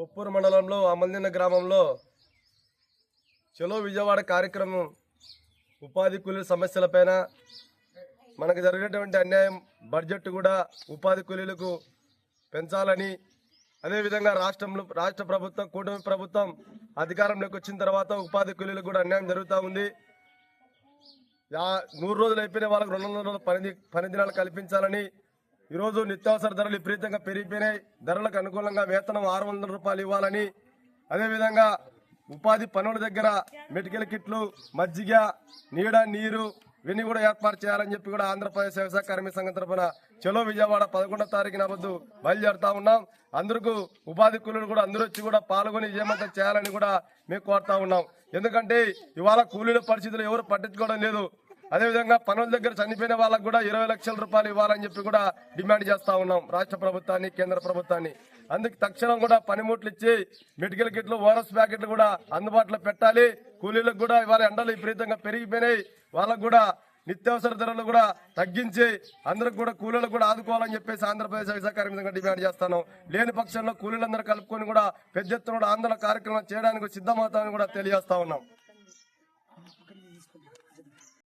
పొప్పూరు మండలంలో అమల్దిన్న గ్రామంలో చలో విజయవాడ కార్యక్రమం ఉపాధి కూలీల సమస్యలపైన మనకు జరిగినటువంటి అన్యాయం బడ్జెట్ కూడా ఉపాధి కూలీలకు పెంచాలని అదేవిధంగా రాష్ట్రంలో రాష్ట్ర ప్రభుత్వం కూటమి ప్రభుత్వం అధికారంలోకి వచ్చిన తర్వాత ఉపాధి కూలీలకు కూడా అన్యాయం జరుగుతూ ఉంది. యా- నూరు రోజులు అయిపోయిన వాళ్ళకి రెండు వందల రోజులు పని పని దినాలు కల్పించాలని ఈరోజు నిత్యావసర ధరలు విపరీతంగా పెరిగిపోయినాయి. ధరలకు అనుకూలంగా వేతనం ఆరు వందల రూపాయలు ఇవ్వాలని అదేవిధంగా ఉపాధి పనుల దగ్గర మెడికల్ కిట్లు మజ్జిగ నీడ నీరు ఇవన్నీ కూడా ఏర్పాటు చేయాలని చెప్పి కూడా ఆంధ్రప్రదేశ్ వ్యవసాయ కార్మిక సంఘం తరఫున చలో విజయవాడ పదకొండో తారీఖున వద్దు బయలుదేరుతా ఉన్నాం. అందరికీ ఉపాధి కూలీలు కూడా అందరూ వచ్చి కూడా పాల్గొని విజయవంతం చేయాలని కూడా మేము కోరుతా ఉన్నాం. ఎందుకంటే ఇవాళ కూలీల పరిస్థితులు ఎవరు పట్టించుకోవడం లేదు. అదేవిధంగా పనుల దగ్గర చనిపోయిన వాళ్ళకు కూడా ఇరవై లక్షల రూపాయలు ఇవ్వాలని చెప్పి కూడా డిమాండ్ చేస్తా ఉన్నాం రాష్ట్ర ప్రభుత్వాన్ని కేంద్ర ప్రభుత్వాన్ని. అందుకు తక్షణం కూడా పనిముట్లు ఇచ్చి మెడికల్ కిట్లు ఓరస్ ప్యాకెట్లు కూడా అందుబాటులో పెట్టాలి. కూలీలకు కూడా ఇవాళ ఎండలు విపరీతంగా పెరిగిపోయినాయి. వాళ్ళకు కూడా నిత్యావసర ధరలు కూడా తగ్గించి అందరికి కూడా కూలీలకు కూడా ఆదుకోవాలని చెప్పేసి ఆంధ్రప్రదేశ్ వ్యవసాయ కార్మికంగా డిమాండ్ చేస్తాను లేని పక్షంలో కూలీలందరూ కలుపుకొని కూడా పెద్ద ఎత్తున ఆందోళన కార్యక్రమం చేయడానికి సిద్ధమవుతామని కూడా తెలియజేస్తా ఉన్నాం.